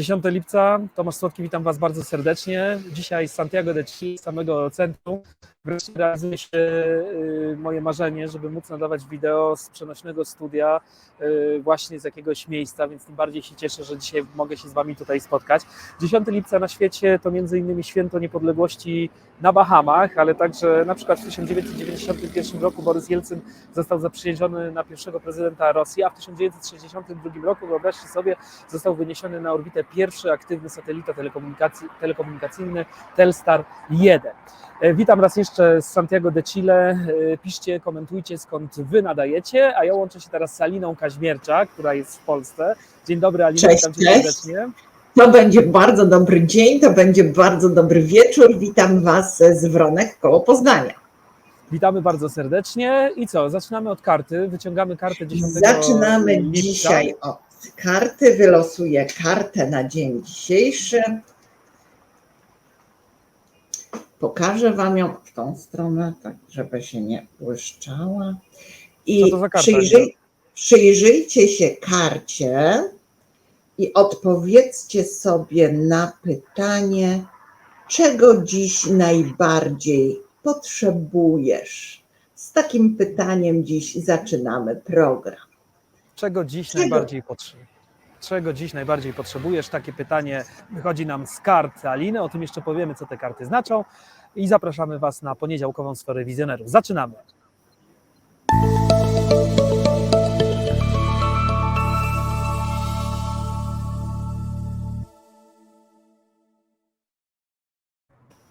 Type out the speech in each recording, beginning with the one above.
10 lipca, Tomasz Słodki, witam Was bardzo serdecznie. Dzisiaj z Santiago de Chile, z samego centrum. Wreszcie realizuje się y, moje marzenie, żeby móc nadawać wideo z przenośnego studia y, właśnie z jakiegoś miejsca, więc tym bardziej się cieszę, że dzisiaj mogę się z Wami tutaj spotkać. 10 lipca na świecie to między innymi święto niepodległości na Bahamach, ale także na przykład w 1991 roku Borys Jelcyn został zaprzysiężony na pierwszego prezydenta Rosji, a w 1962 roku, wyobraźcie sobie, został wyniesiony na orbitę pierwszy aktywny satelita telekomunikacji, telekomunikacyjny Telstar 1. E, Witam raz jeszcze z Santiago de Chile. E, Piszcie, komentujcie skąd wy nadajecie, a ja łączę się teraz z Aliną Kaźmierczak, która jest w Polsce. Dzień dobry Alina, Cześć, witam cię cześć. serdecznie. To będzie bardzo dobry dzień, to będzie bardzo dobry wieczór. Witam Was z Wronek koło Poznania. Witamy bardzo serdecznie i co, zaczynamy od karty, wyciągamy kartę 10 Zaczynamy lipca. dzisiaj od karty. Wylosuję kartę na dzień dzisiejszy. Pokażę Wam ją w tą stronę, tak żeby się nie błyszczała. I przyjrzyj, przyjrzyjcie się karcie i odpowiedzcie sobie na pytanie, czego dziś najbardziej potrzebujesz. Z takim pytaniem dziś zaczynamy program. Czego dziś najbardziej potrzebujesz? Czego dziś najbardziej potrzebujesz? Takie pytanie wychodzi nam z kart Aliny. O tym jeszcze powiemy, co te karty znaczą. I zapraszamy Was na poniedziałkową sferę wizjonerów. Zaczynamy.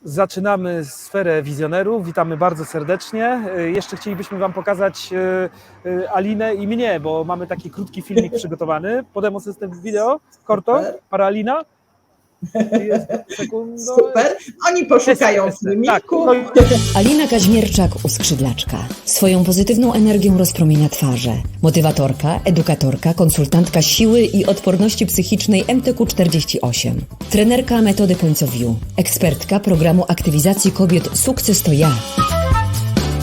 Zaczynamy sferę wizjonerów. Witamy bardzo serdecznie. Y, Jeszcze chcielibyśmy Wam pokazać y, y, Alinę i mnie, bo mamy taki krótki filmik przygotowany. Podemo system wideo. Korto, para Alina. Super. Oni poszukają Jest, jest, filmiku. Alina Kaźmierczak, uskrzydlaczka. Swoją pozytywną energią rozpromienia twarze. Motywatorka, edukatorka, konsultantka siły i odporności psychicznej MTQ48. Trenerka metody Points of View. Ekspertka programu aktywizacji kobiet Sukces to ja.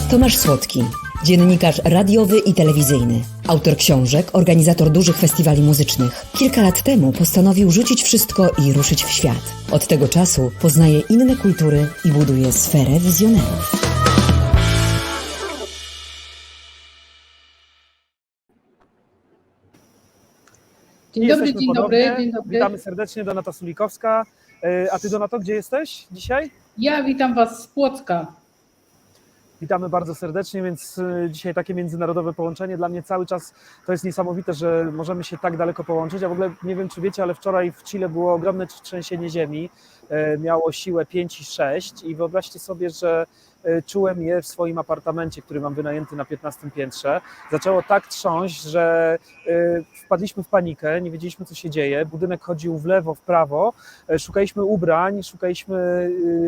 Tomasz Słodki. Dziennikarz radiowy i telewizyjny. Autor książek, organizator dużych festiwali muzycznych. Kilka lat temu postanowił rzucić wszystko i ruszyć w świat. Od tego czasu poznaje inne kultury i buduje sferę wizjonerów. Dzień dobry, dzień dobry, dzień dobry. Witamy serdecznie, Donata Sulikowska. Y, A Ty, Donato, gdzie jesteś dzisiaj? Ja witam Was z Płocka. Witamy bardzo serdecznie, więc y, dzisiaj takie międzynarodowe połączenie. Dla mnie cały czas to jest niesamowite, że możemy się tak daleko połączyć. A w ogóle nie wiem, czy wiecie, ale wczoraj w Chile było ogromne trzęsienie ziemi. E, Miało siłę 5 i 6 i wyobraźcie sobie, że czułem je w swoim apartamencie, który mam wynajęty na 15 piętrze. Zaczęło tak trząść, że e, wpadliśmy w panikę, nie wiedzieliśmy co się dzieje. Budynek chodził w lewo, w prawo. E, Szukaliśmy ubrań, szukaliśmy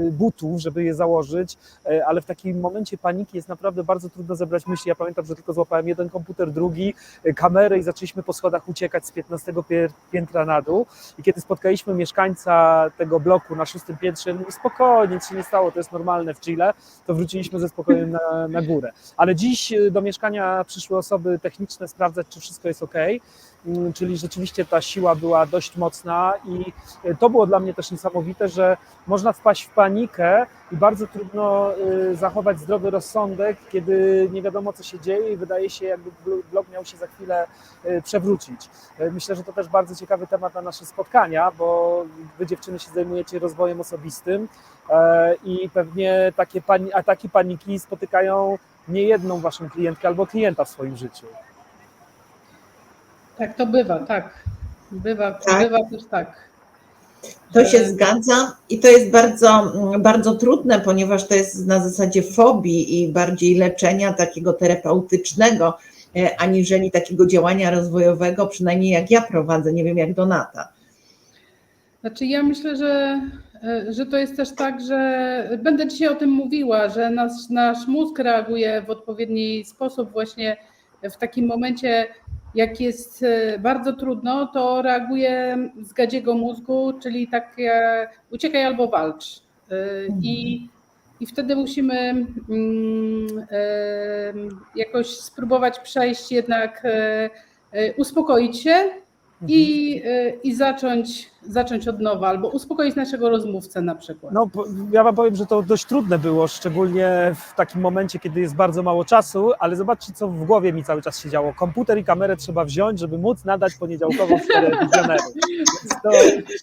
e, butów, żeby je założyć, e, ale w takim momencie paniki jest naprawdę bardzo trudno zebrać myśli. Ja pamiętam, że tylko złapałem jeden komputer, drugi, e, kamerę i zaczęliśmy po schodach uciekać z 15 pier- piętra na dół. I kiedy spotkaliśmy mieszkańca tego bloku na szóstym piętrze, mówi spokojnie, nic się nie stało, to jest normalne w Chile, to wróciliśmy ze spokojem na, na górę. Ale dziś e, do mieszkania przyszły osoby techniczne sprawdzać, czy wszystko jest ok. Mm, Czyli rzeczywiście ta siła była dość mocna i e, to było dla mnie też niesamowite, że można wpaść w panikę i bardzo trudno y, zachować zdrowy rozsądek, kiedy nie wiadomo co się dzieje i wydaje się jakby bl- blok miał się za chwilę y, przewrócić. Y, Myślę, że to też bardzo ciekawy temat na nasze spotkania, bo wy dziewczyny się zajmujecie rozwojem osobistym e, i pewnie takie ataki paniki spotykają nie jedną waszą klientkę albo klienta w swoim życiu. Tak to bywa, tak. Bywa, Tak. bywa też tak. To się że- zgadza i to jest bardzo, mm, bardzo trudne, ponieważ to jest na zasadzie fobii i bardziej leczenia takiego terapeutycznego, e, aniżeli takiego działania rozwojowego, przynajmniej jak ja prowadzę, nie wiem jak Donata. Znaczy ja myślę, że, e, że to jest też tak, że będę dzisiaj o tym mówiła, że nasz, nasz mózg reaguje w odpowiedni sposób właśnie w takim momencie, jak jest e, bardzo trudno, to reaguje z gadziego mózgu, czyli takie uciekaj albo walcz. E, I, i wtedy musimy mm, e, jakoś spróbować przejść jednak, uspokoić się i, y, i zacząć zacząć od nowa, albo uspokoić naszego rozmówcę na przykład. No, ja Wam powiem, że to dość trudne było, szczególnie w takim momencie, kiedy jest bardzo mało czasu, ale zobaczcie, co w głowie mi cały czas się działo. Komputer i kamerę trzeba wziąć, żeby móc nadać poniedziałkową. Więc to,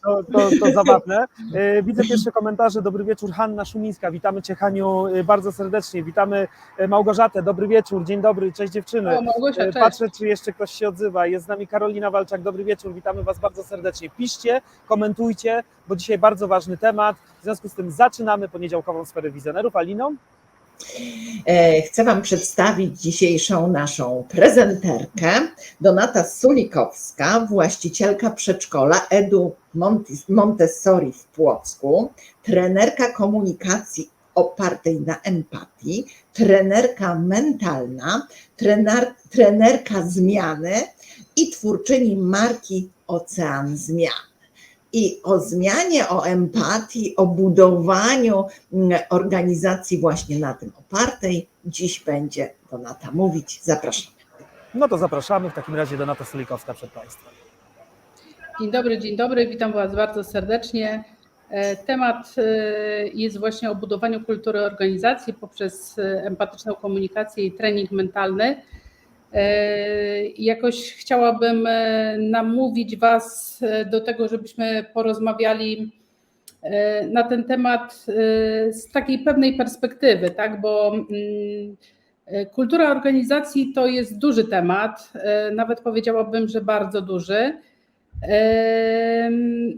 to, to, to zabawne. E, Widzę pierwsze komentarze. Dobry wieczór, Hanna Szumińska. Witamy Cię, Haniu, e, bardzo serdecznie. Witamy e, Małgorzatę. Dobry wieczór, dzień dobry, cześć dziewczyny. O, Małgosia, cześć. Patrzę, czy jeszcze ktoś się odzywa. Jest z nami Karolina Walczak. Dobry wieczór, witamy Was bardzo serdecznie. Piszcie, komentujcie, bo dzisiaj bardzo ważny temat. W związku z tym zaczynamy poniedziałkową sferę wizjonerów. Alino? E, Chcę Wam przedstawić dzisiejszą naszą prezenterkę. Donata Sulikowska, właścicielka przedszkola Edu Montessori w Płocku, trenerka komunikacji opartej na empatii, trenerka mentalna, trener, trenerka zmiany i twórczyni marki Ocean Zmian. I o zmianie, o empatii, o budowaniu mm, organizacji właśnie na tym opartej dziś będzie Donata mówić. Zapraszam. No to zapraszamy. W takim razie Donata Sulikowska przed Państwem. Dzień dobry, dzień dobry, witam Was bardzo serdecznie. E, Temat e, jest właśnie o budowaniu kultury organizacji poprzez e, empatyczną komunikację i trening mentalny. E, Jakoś chciałabym e, namówić Was e, do tego, żebyśmy porozmawiali na ten temat z takiej pewnej perspektywy, tak? bo mm, kultura organizacji to jest duży temat, nawet powiedziałabym, że bardzo duży.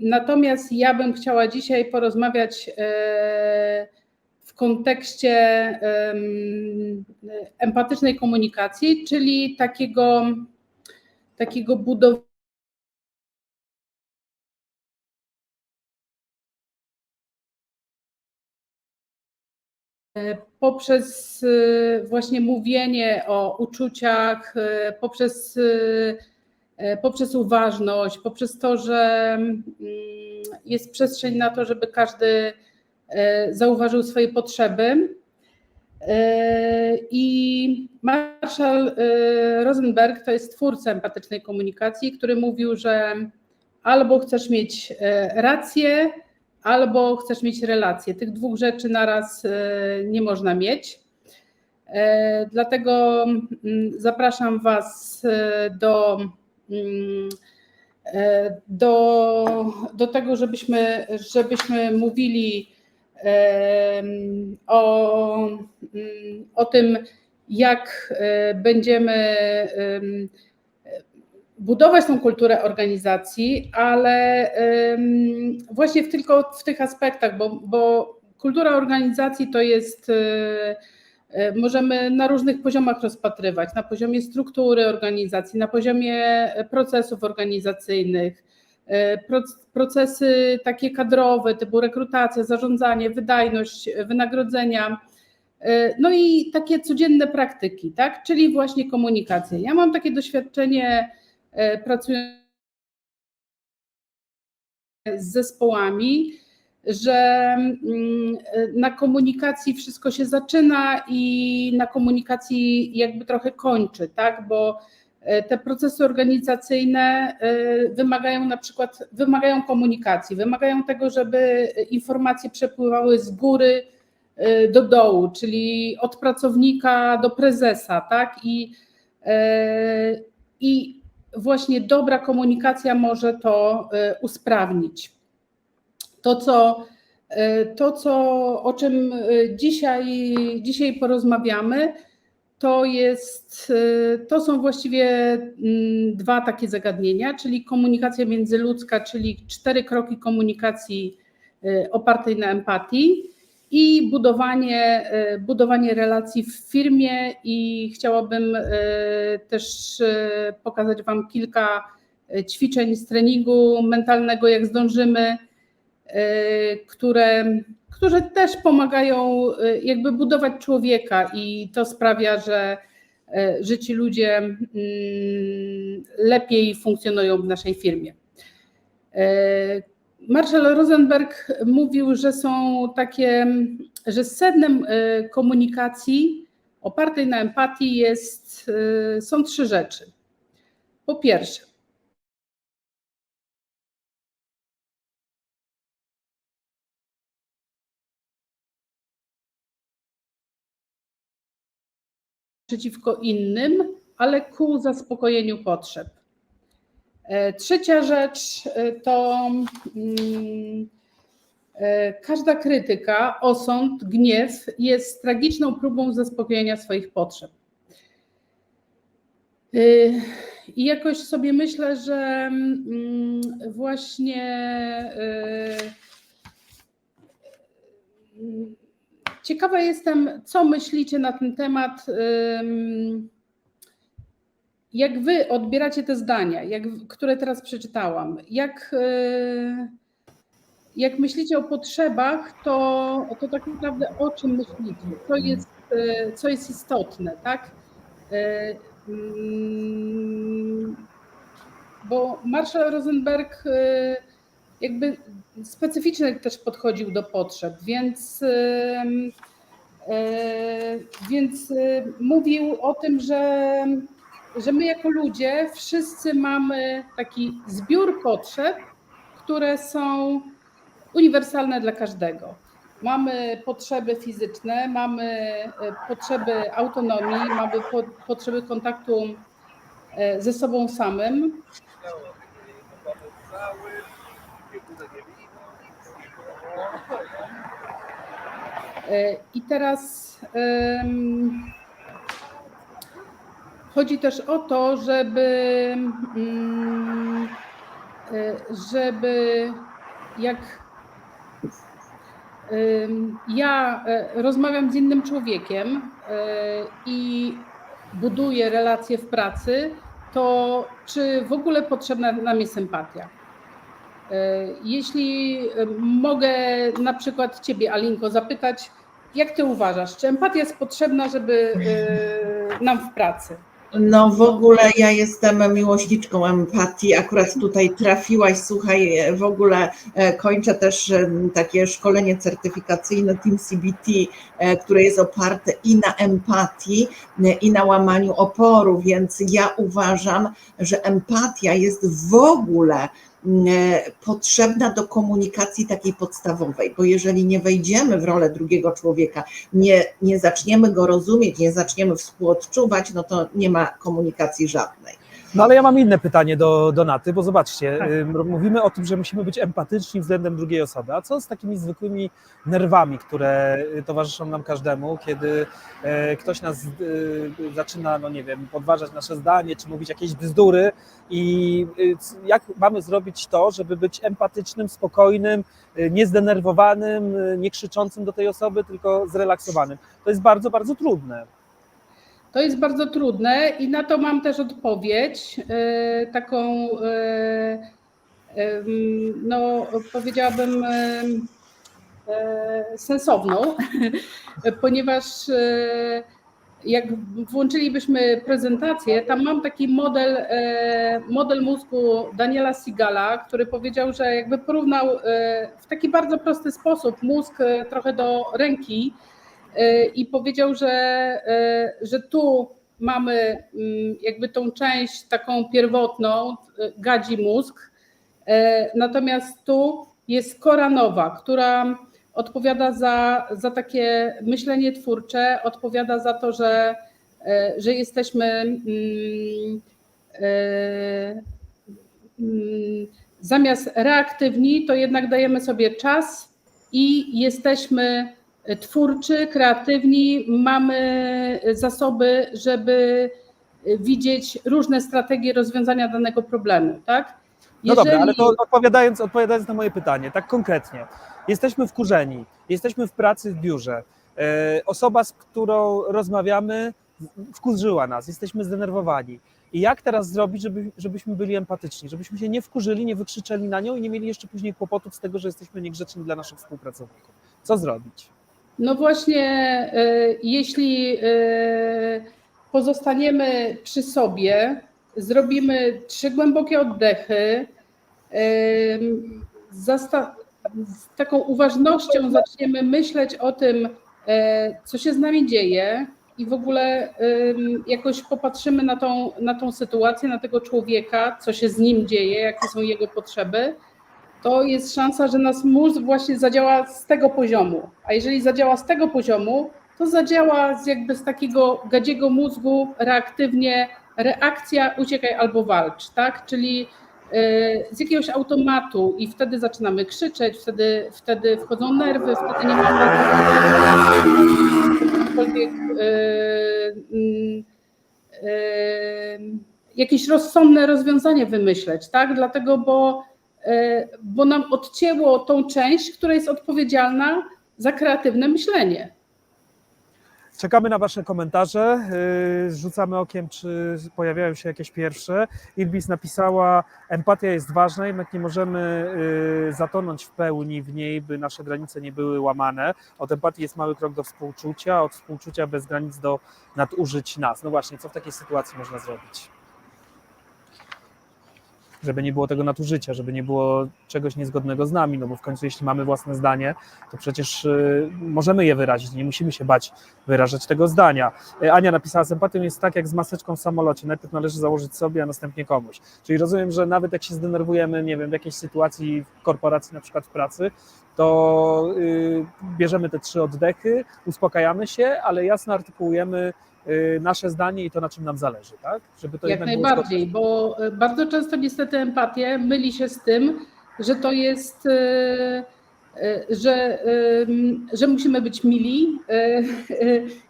Natomiast ja bym chciała dzisiaj porozmawiać kontekście em, empatycznej komunikacji, czyli takiego, takiego budowania. poprzez e, właśnie mówienie o uczuciach, e, poprzez e, poprzez uważność, poprzez to, że mm, jest przestrzeń na to, żeby każdy zauważył swoje potrzeby. E, I Marshall e, Rosenberg to jest twórca empatycznej komunikacji, który mówił, że albo chcesz mieć e, rację, albo chcesz mieć relację. Tych dwóch rzeczy naraz e, nie można mieć. E, Dlatego mm, zapraszam Was e, do mm, e, do, do tego, żebyśmy, żebyśmy mówili o, mm, o tym, jak e, będziemy em, budować tą kulturę organizacji, ale właśnie w, tylko w tych aspektach, bo, bo kultura organizacji to jest e, E, możemy na różnych poziomach rozpatrywać, na poziomie struktury organizacji, na poziomie procesów organizacyjnych, procesy takie kadrowe, typu rekrutacja, zarządzanie, wydajność, wynagrodzenia, e, no i takie codzienne praktyki, tak? czyli właśnie komunikacja. Ja mam takie doświadczenie e, pracując z zespołami, że mm, na komunikacji wszystko się zaczyna i na komunikacji jakby trochę kończy, tak? Bo e, te procesy organizacyjne e, wymagają na przykład wymagają komunikacji, wymagają tego, żeby informacje przepływały z góry e, do dołu, czyli od pracownika do prezesa, tak? I, e, i właśnie dobra komunikacja może to e, usprawnić to, co, e, to, co o czym e, dzisiaj, dzisiaj porozmawiamy, to jest, e, to są właściwie mm, dwa takie zagadnienia, czyli komunikacja międzyludzka, czyli cztery kroki komunikacji e, opartej na empatii i budowanie, e, budowanie relacji w firmie. I chciałabym też pokazać Wam kilka ćwiczeń z treningu mentalnego, jak zdążymy, które, które też pomagają e, jakby budować człowieka i to sprawia, że, e, że ci ludzie mm, lepiej funkcjonują w naszej firmie. E, Marshall Rosenberg mówił, że są takie, że sednem komunikacji opartej na empatii jest, są trzy rzeczy. Po pierwsze, przeciwko innym, ale ku zaspokojeniu potrzeb. E, Trzecia rzecz e, to mm, e, każda krytyka, osąd, gniew jest tragiczną próbą zaspokojenia swoich potrzeb. I jakoś sobie myślę, że mm, właśnie ciekawa jestem, co myślicie na ten temat. Jak wy odbieracie te zdania, jak, które teraz przeczytałam? Jak, y, jak myślicie o potrzebach, to, to tak naprawdę o czym myślicie? Co jest, y, co jest istotne, tak? Y, mm, Bo Marshall Rosenberg jakby specyficznie też podchodził do potrzeb, więc, y, więc y, mówił o tym, że, że my jako ludzie wszyscy mamy taki zbiór potrzeb, które są uniwersalne dla każdego. Mamy potrzeby fizyczne, mamy e, potrzeby autonomii, mamy po, potrzeby kontaktu e, ze sobą samym. E, I teraz chodzi też o to, żeby, mm, e, żeby jak Ja e, rozmawiam z innym człowiekiem i buduję relacje w pracy, to czy w ogóle potrzebna nam jest empatia? E, Jeśli e, mogę na przykład Ciebie, Alinko, zapytać, jak Ty uważasz, czy empatia jest potrzebna, żeby e, nam w pracy? No w ogóle ja jestem miłośniczką empatii, akurat tutaj trafiłaś, słuchaj, w ogóle kończę też takie szkolenie certyfikacyjne Team CBT, które jest oparte i na empatii, i na łamaniu oporu, więc ja uważam, że empatia jest w ogóle potrzebna do komunikacji takiej podstawowej, bo jeżeli nie wejdziemy w rolę drugiego człowieka, nie, nie zaczniemy go rozumieć, nie zaczniemy współodczuwać, no to nie ma komunikacji żadnej. No ale ja mam inne pytanie do Donaty, bo zobaczcie, Tak. mówimy o tym, że musimy być empatyczni względem drugiej osoby, a co z takimi zwykłymi nerwami, które y, towarzyszą nam każdemu, kiedy e, ktoś nas y, zaczyna, no nie wiem, podważać nasze zdanie, czy mówić jakieś bzdury i y, jak mamy zrobić to, żeby być empatycznym, spokojnym, niezdenerwowanym, nie krzyczącym do tej osoby, tylko zrelaksowanym. To jest bardzo, bardzo trudne. To jest bardzo trudne i na to mam też odpowiedź, e, taką, e, em, no powiedziałabym, e, sensowną, ponieważ e, jak włączylibyśmy prezentację, tam mam taki model, e, model mózgu Daniela Sigala, który powiedział, że jakby porównał e, w taki bardzo prosty sposób mózg e, trochę do ręki, E, i powiedział, że, e, że tu mamy mm, jakby tą część taką pierwotną, e, gadzi mózg, natomiast tu jest kora nowa, która odpowiada za, za takie myślenie twórcze, odpowiada za to, że, że jesteśmy mm, mm, zamiast reaktywni, to jednak dajemy sobie czas i jesteśmy twórczy, kreatywni, mamy zasoby, żeby widzieć różne strategie rozwiązania danego problemu, tak? No dobra, ale to odpowiadając, odpowiadając na moje pytanie, tak konkretnie. Jesteśmy wkurzeni, jesteśmy w pracy w biurze. E, Osoba, z którą rozmawiamy, wkurzyła nas, jesteśmy zdenerwowani. I jak teraz zrobić, żeby, żebyśmy byli empatyczni, żebyśmy się nie wkurzyli, nie wykrzyczeli na nią i nie mieli jeszcze później kłopotów z tego, że jesteśmy niegrzeczni dla naszych współpracowników? Co zrobić? No właśnie, e, jeśli e, pozostaniemy przy sobie, zrobimy trzy głębokie oddechy, e, z taką uważnością zaczniemy myśleć o tym, co się z nami dzieje i w ogóle jakoś popatrzymy na tą, na tą sytuację, na tego człowieka, co się z nim dzieje, jakie są jego potrzeby, to jest szansa, że nas mózg właśnie zadziała z tego poziomu. A jeżeli zadziała z tego poziomu, to zadziała z jakby z takiego gadziego mózgu reaktywnie reakcja uciekaj albo walcz, tak? Czyli e, z jakiegoś automatu i wtedy zaczynamy krzyczeć, wtedy, wtedy wchodzą nerwy, wtedy nie mamy jakiekolwiek, e, e, jakieś rozsądne rozwiązanie wymyśleć, tak? Dlatego, bo, bo nam odcięło tą część, która jest odpowiedzialna za kreatywne myślenie. Czekamy na Wasze komentarze. Yy, Rzucamy okiem, czy pojawiają się jakieś pierwsze. Irbis napisała: Empatia jest ważna, jednak nie możemy yy, zatonąć w pełni w niej, by nasze granice nie były łamane. Od empatii jest mały krok do współczucia, od współczucia bez granic do nadużyć nas. No właśnie, co w takiej sytuacji można zrobić? Żeby nie było tego nadużycia, żeby nie było czegoś niezgodnego z nami, no bo w końcu, jeśli mamy własne zdanie, to przecież yy, możemy je wyrazić, nie musimy się bać wyrażać tego zdania. E, Ania napisała, z empatią jest tak jak z maseczką w samolocie, najpierw należy założyć sobie, a następnie komuś. Czyli rozumiem, że nawet jak się zdenerwujemy, nie wiem, w jakiejś sytuacji w korporacji, na przykład w pracy, to y, bierzemy te trzy oddechy, uspokajamy się, ale jasno artykułujemy y, nasze zdanie i to, na czym nam zależy, tak? Żeby to Jak najbardziej, bo e, bardzo często niestety empatię myli się z tym, że to jest, e, że, że musimy być mili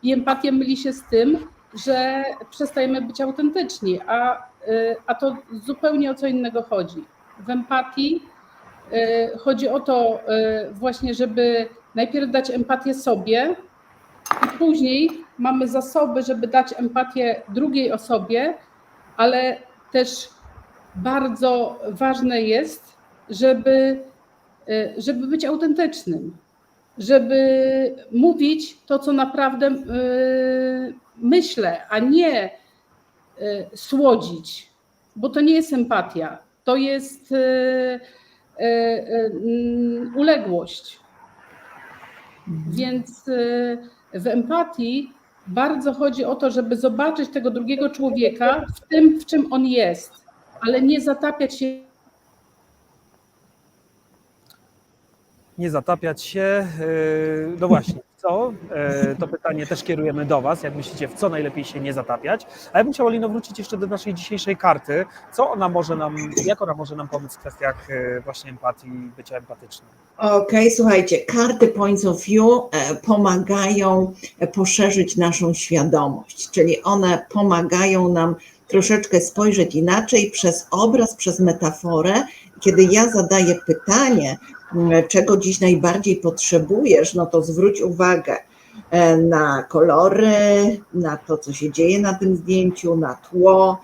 i empatię myli się z tym, że przestajemy być autentyczni, a, a to zupełnie o co innego chodzi. W empatii chodzi o to właśnie, żeby najpierw dać empatię sobie, i później mamy zasoby, żeby dać empatię drugiej osobie, ale też bardzo ważne jest, żeby, y, żeby być autentycznym, żeby mówić to, co naprawdę y, myślę, a nie y, słodzić, bo to nie jest empatia, to jest mm, uległość. Więc w empatii bardzo chodzi o to, żeby zobaczyć tego drugiego człowieka w tym, w czym on jest, ale nie zatapiać się nie zatapiać się. Yy, No właśnie, co? Yy, To pytanie też kierujemy do Was. Jak myślicie, w co najlepiej się nie zatapiać? A ja bym chciał, Alino, wrócić jeszcze do naszej dzisiejszej karty. Co ona może nam, jak ona może nam pomóc w kwestiach yy, właśnie empatii, bycia empatycznym? Okej, słuchajcie, karty Points of View e, pomagają e, poszerzyć naszą świadomość, czyli one pomagają nam troszeczkę spojrzeć inaczej przez obraz, przez metaforę. Kiedy ja zadaję pytanie, czego dziś najbardziej potrzebujesz, no to zwróć uwagę e, na kolory, na to, co się dzieje na tym zdjęciu, na tło,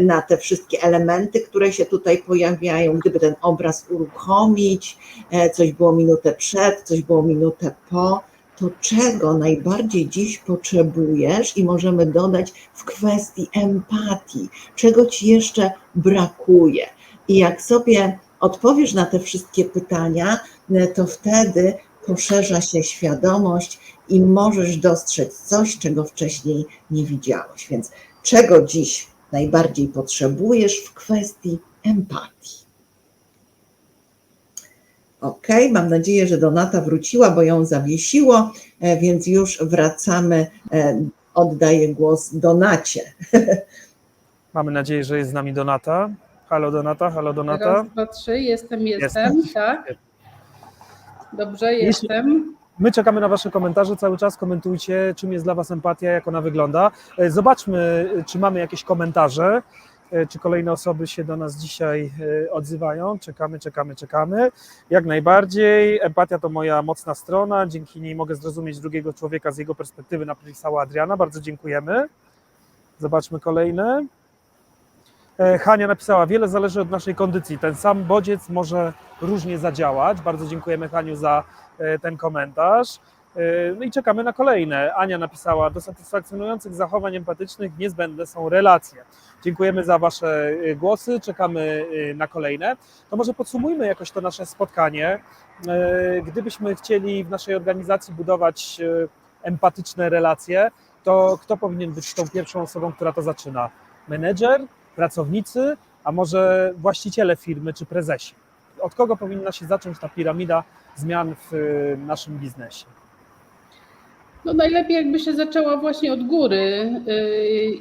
na te wszystkie elementy, które się tutaj pojawiają. Gdyby ten obraz uruchomić, e, coś było minutę przed, coś było minutę po, to czego najbardziej dziś potrzebujesz i możemy dodać w kwestii empatii, czego ci jeszcze brakuje. I jak sobie odpowiesz na te wszystkie pytania, e, to wtedy poszerza się świadomość i możesz dostrzec coś, czego wcześniej nie widziałeś. Więc czego dziś najbardziej potrzebujesz w kwestii empatii? Ok, mam nadzieję, że Donata wróciła, bo ją zawiesiło, e, więc już wracamy. e, Oddaję głos Donacie. Mamy nadzieję, że jest z nami Donata. Halo Donata, halo Donata. raz, dwa, trzy, jestem, jestem, tak. Dobrze, Jeśli- jestem. My czekamy na Wasze komentarze cały czas. Komentujcie, czym jest dla Was empatia, jak ona wygląda. E, Zobaczmy, e, czy mamy jakieś komentarze, e, czy kolejne osoby się do nas dzisiaj odzywają. Czekamy, czekamy, czekamy. Jak najbardziej. Empatia to moja mocna strona. Dzięki niej mogę zrozumieć drugiego człowieka z jego perspektywy, napisała Adriana. Bardzo dziękujemy. Zobaczmy kolejne. E, Hania napisała, wiele zależy od naszej kondycji. Ten sam bodziec może różnie zadziałać. Bardzo dziękujemy Haniu za e, ten komentarz. E, No i czekamy na kolejne. Ania napisała, do satysfakcjonujących zachowań empatycznych niezbędne są relacje. Dziękujemy za Wasze głosy, czekamy na kolejne. To może podsumujmy jakoś to nasze spotkanie. Gdybyśmy chcieli w naszej organizacji budować empatyczne relacje, to kto powinien być tą pierwszą osobą, która to zaczyna? Menedżer, pracownicy, a może właściciele firmy czy prezesi? Od kogo powinna się zacząć ta piramida zmian w y, naszym biznesie? No najlepiej jakby się zaczęła właśnie od góry yy,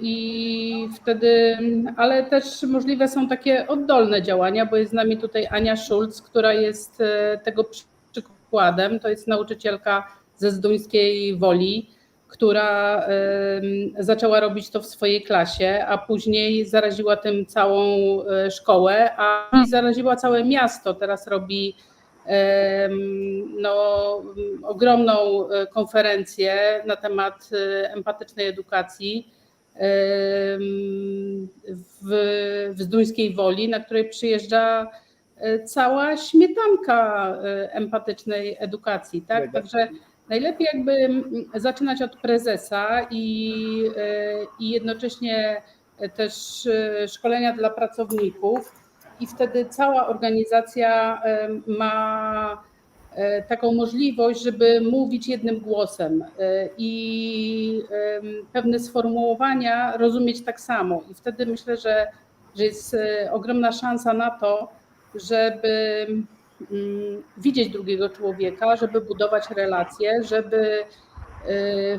i wtedy, ale też możliwe są takie oddolne działania, bo jest z nami tutaj Ania Schulz, która jest e, tego przykładem. To jest nauczycielka ze Zduńskiej Woli, która zaczęła robić to w swojej klasie, a później zaraziła tym całą e, szkołę, a zaraziła całe miasto. Teraz robi no, ogromną e, konferencję na temat e, empatycznej edukacji w, w Zduńskiej Woli, na której przyjeżdża cała śmietanka empatycznej edukacji. Tak? Także najlepiej jakby mm, zaczynać od prezesa i, e, i jednocześnie też e, szkolenia dla pracowników i wtedy cała organizacja e, ma e, taką możliwość, żeby mówić jednym głosem e, i pewne sformułowania rozumieć tak samo. I wtedy myślę, że, że jest e, ogromna szansa na to, żeby widzieć drugiego człowieka, żeby budować relacje, żeby e,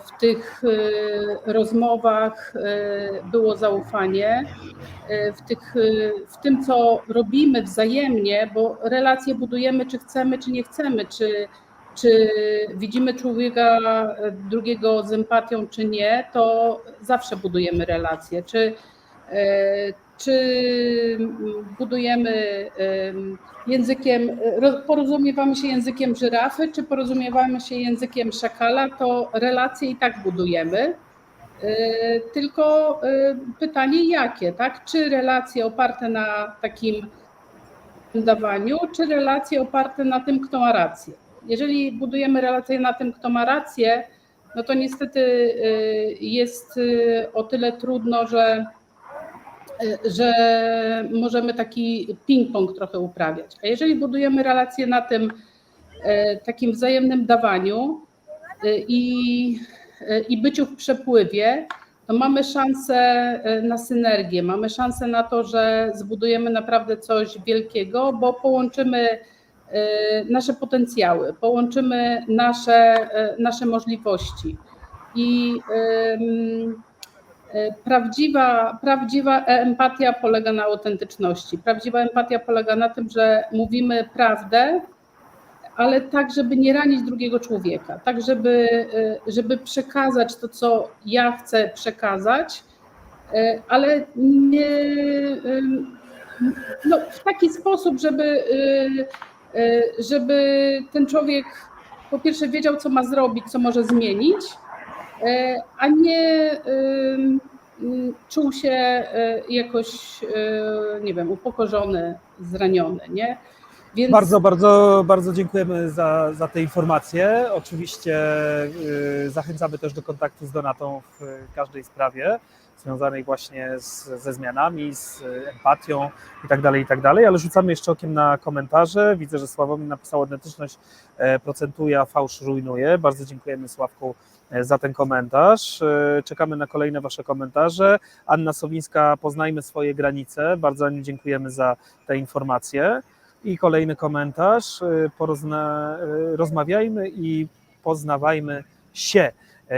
w tych e, rozmowach e, było zaufanie, w, tych, w tym, co robimy wzajemnie, bo relacje budujemy, czy chcemy, czy nie chcemy, czy, czy widzimy człowieka drugiego z empatią, czy nie, to zawsze budujemy relacje. Czy, czy budujemy em, językiem, ro- porozumiewamy się językiem żyrafy, czy porozumiewamy się językiem szakala, to relacje i tak budujemy. E, Tylko e, pytanie jakie, tak? Czy relacje oparte na takim dawaniu, czy relacje oparte na tym, kto ma rację? Jeżeli budujemy relacje na tym, kto ma rację, no to niestety e, jest o tyle trudno, że że możemy taki ping-pong trochę uprawiać. A jeżeli budujemy relacje na tym e, takim wzajemnym dawaniu e, i, e, i byciu w przepływie, to mamy szansę e, na synergię, mamy szansę na to, że zbudujemy naprawdę coś wielkiego, bo połączymy e, nasze potencjały, połączymy nasze, e, nasze możliwości. I E, Prawdziwa, prawdziwa empatia polega na autentyczności. Prawdziwa empatia polega na tym, że mówimy prawdę, ale tak, żeby nie ranić drugiego człowieka, tak, żeby, e, żeby przekazać to, co ja chcę przekazać, e, ale nie, no, w taki sposób, żeby, e, e, żeby ten człowiek po pierwsze wiedział, co ma zrobić, co może zmienić, E, a nie czuł się e, jakoś, e, nie wiem, upokorzony, zraniony, nie? Więc Bardzo, bardzo, bardzo dziękujemy za, za te informacje. Oczywiście y, zachęcamy też do kontaktu z Donatą w każdej sprawie związanej właśnie z, ze zmianami, z empatią i tak dalej, i tak dalej, ale rzucamy jeszcze okiem na komentarze. Widzę, że Sławomir napisał, autentyczność e, procentuje, a fałsz rujnuje. Bardzo dziękujemy Sławku e, za ten komentarz. E, Czekamy na kolejne Wasze komentarze. Anna Sowińska, poznajmy swoje granice. Bardzo dziękujemy za te informacje. I kolejny komentarz. y, Porozna, rozmawiajmy i poznawajmy się,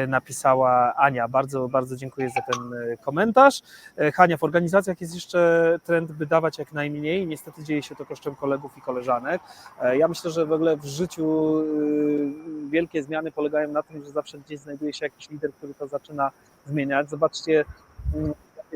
napisała Ania. Bardzo, bardzo dziękuję za ten y, komentarz. Y, Hania, w organizacjach jest jeszcze trend, by dawać jak najmniej. Niestety dzieje się to kosztem kolegów i koleżanek. E, Ja myślę, że w ogóle w życiu y, wielkie zmiany polegają na tym, że zawsze gdzieś znajduje się jakiś lider, który to zaczyna zmieniać. Zobaczcie, mm,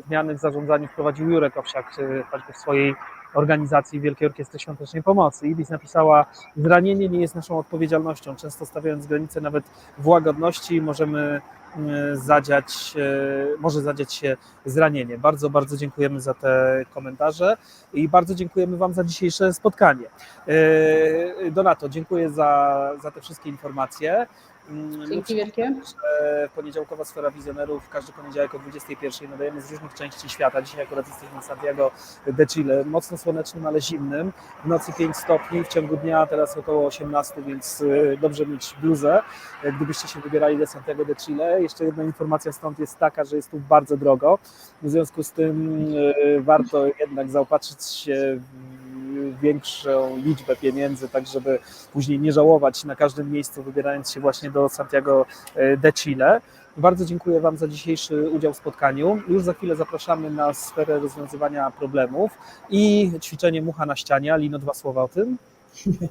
zmiany w zarządzaniu wprowadził Jurek Owsiak, choćby w swojej organizacji Wielkiej Orkiestry Świątecznej Pomocy. Ibis napisała, zranienie nie jest naszą odpowiedzialnością. Często stawiając granice nawet w łagodności możemy mm, zadziać, e, może zadziać się zranienie. Bardzo, bardzo dziękujemy za te komentarze i bardzo dziękujemy Wam za dzisiejsze spotkanie. E, Donato, dziękuję za, za te wszystkie informacje. Mm, dzięki wielkie. że poniedziałkowa sfera wizjonerów każdy poniedziałek o 21 nadajemy z różnych części świata. Dzisiaj akurat jesteśmy w Santiago de Chile, mocno słonecznym, ale zimnym. W nocy 5 stopni, w ciągu dnia teraz około 18, więc y, dobrze mieć bluzę, y, gdybyście się wybierali do Santiago de Chile. Jeszcze jedna informacja stąd jest taka, że jest tu bardzo drogo. W związku z tym y, warto jednak zaopatrzyć się w większą liczbę pieniędzy, tak żeby później nie żałować na każdym miejscu, wybierając się właśnie do Santiago e, de Chile. Bardzo dziękuję Wam za dzisiejszy udział w spotkaniu. Już za chwilę zapraszamy na sferę rozwiązywania problemów i ćwiczenie mucha na ścianie. Alino, dwa słowa o tym.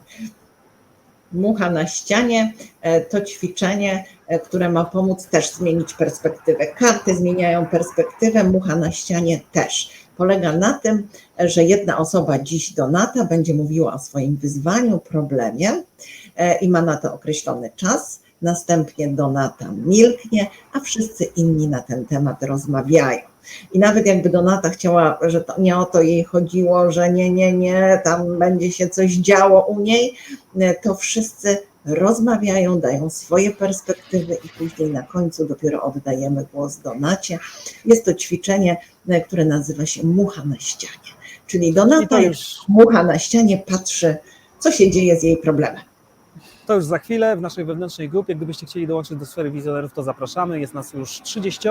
Mucha na ścianie e, to ćwiczenie, e, które ma pomóc też zmienić perspektywę. Karty zmieniają perspektywę, mucha na ścianie też. Polega na tym, że jedna osoba dziś Donata będzie mówiła o swoim wyzwaniu, problemie e, i ma na to określony czas. Następnie Donata milknie, a wszyscy inni na ten temat rozmawiają. I nawet jakby Donata chciała, że to nie o to jej chodziło, że nie, nie, nie, tam będzie się coś działo u niej, to wszyscy rozmawiają, dają swoje perspektywy i później na końcu dopiero oddajemy głos Donacie. Jest to ćwiczenie, e, które nazywa się mucha na ścianie. Czyli Donata mucha na ścianie patrzy, co się dzieje z jej problemem. To już za chwilę w naszej wewnętrznej grupie. Gdybyście chcieli dołączyć do sfery wizjonerów, to zapraszamy. Jest nas już 30,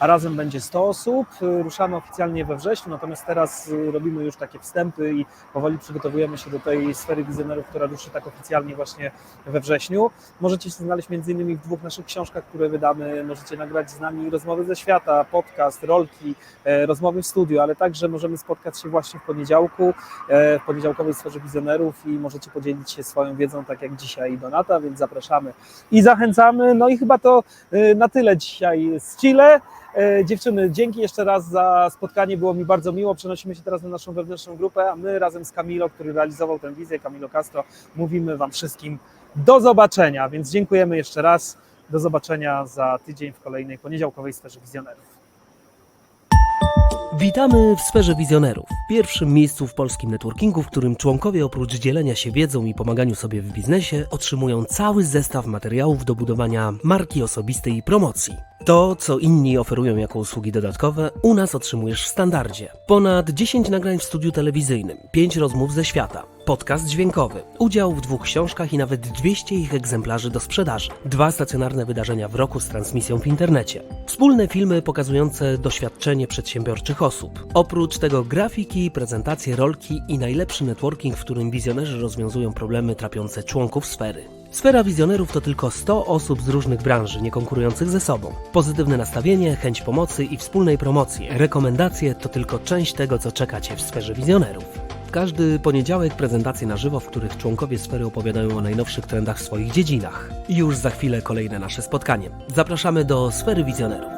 a razem będzie 100 osób. Ruszamy oficjalnie we wrześniu, natomiast teraz y, robimy już takie wstępy i powoli przygotowujemy się do tej sfery wizjonerów, która ruszy tak oficjalnie właśnie we wrześniu. Możecie się znaleźć między innymi w dwóch naszych książkach, które wydamy. Możecie nagrać z nami rozmowy ze świata, podcast, rolki, e, rozmowy w studiu, ale także możemy spotkać się właśnie w poniedziałku, e, w poniedziałkowej sferze wizjonerów i możecie podzielić się swoją wiedzą, tak jak dzisiaj Donata, więc zapraszamy i zachęcamy. No i chyba to e, na tyle dzisiaj z Chile. E, Dziewczyny, dzięki jeszcze raz za spotkanie, było mi bardzo miło. Przenosimy się teraz na naszą wewnętrzną grupę, a my razem z Camilo, który realizował tę wizję, Camilo Castro, mówimy Wam wszystkim do zobaczenia, więc dziękujemy jeszcze raz. Do zobaczenia za tydzień w kolejnej poniedziałkowej sferze wizjonerów. Witamy w sferze wizjonerów, pierwszym miejscu w polskim networkingu, w którym członkowie oprócz dzielenia się wiedzą i pomaganiu sobie w biznesie otrzymują cały zestaw materiałów do budowania marki osobistej i promocji. To, co inni oferują jako usługi dodatkowe, u nas otrzymujesz w standardzie. Ponad 10 nagrań w studiu telewizyjnym, 5 rozmów ze świata, podcast dźwiękowy, udział w dwóch książkach i nawet 200 ich egzemplarzy do sprzedaży, dwa stacjonarne wydarzenia w roku z transmisją w internecie, wspólne filmy pokazujące doświadczenie przedsiębiorczych osób. Oprócz tego grafiki, prezentacje, rolki i najlepszy networking, w którym wizjonerzy rozwiązują problemy trapiące członków sfery. Sfera wizjonerów to tylko 100 osób z różnych branży, nie konkurujących ze sobą. Pozytywne nastawienie, chęć pomocy i wspólnej promocji. Rekomendacje to tylko część tego, co czeka Cię w sferze wizjonerów. Każdy poniedziałek prezentacje na żywo, w których członkowie sfery opowiadają o najnowszych trendach w swoich dziedzinach. I już za chwilę kolejne nasze spotkanie. Zapraszamy do sfery wizjonerów.